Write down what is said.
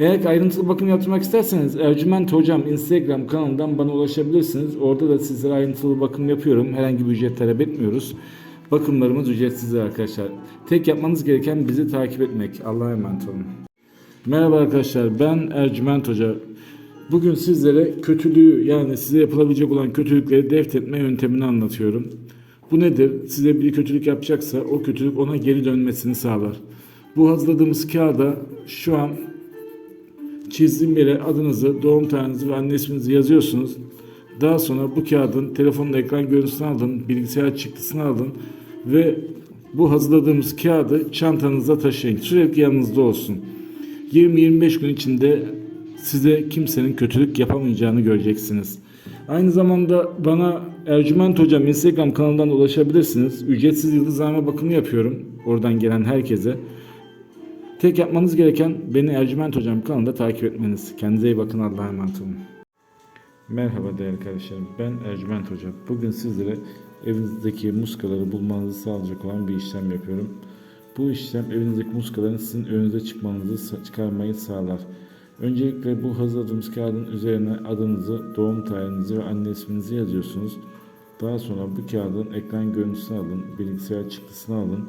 Eğer ayrıntılı bakım yaptırmak isterseniz Ercüment Hocam Instagram kanalından bana ulaşabilirsiniz. Orada da sizlere ayrıntılı bakım yapıyorum. Herhangi bir ücret talep etmiyoruz. Bakımlarımız ücretsizdir arkadaşlar. Tek yapmanız gereken bizi takip etmek. Allah'a emanet olun. Merhaba arkadaşlar ben Ercüment Hoca. Bugün sizlere kötülüğü yani size yapılabilecek olan kötülükleri deft etme yöntemini anlatıyorum. Bu nedir? Size bir kötülük yapacaksa o kötülük ona geri dönmesini sağlar. Bu hazırladığımız kağıda şu an çizdiğim yere adınızı, doğum tarihinizi ve anne isminizi yazıyorsunuz. Daha sonra bu kağıdın telefonun ekran görüntüsünü alın, bilgisayar çıktısını alın ve bu hazırladığımız kağıdı çantanızda taşıyın. Sürekli yanınızda olsun. 20-25 gün içinde size kimsenin kötülük yapamayacağını göreceksiniz. Aynı zamanda bana Ercüment Hocam Instagram kanalından ulaşabilirsiniz. Ücretsiz yıldızlama bakımı yapıyorum. Oradan gelen herkese. Tek yapmanız gereken beni Ercüment Hocam kanalında takip etmeniz. Kendinize iyi bakın. Allah'a emanet olun. Merhaba değerli kardeşlerim. Ben Ercüment Hoca. Bugün sizlere evinizdeki muskaları bulmanızı sağlayacak olan bir işlem yapıyorum. Bu işlem evinizdeki muskaların sizin önünüze çıkmanızı çıkarmayı sağlar. Öncelikle bu hazırladığımız kağıdın üzerine adınızı, doğum tarihinizi ve anne isminizi yazıyorsunuz. Daha sonra bu kağıdın ekran görüntüsünü alın, bilgisayar çıktısını alın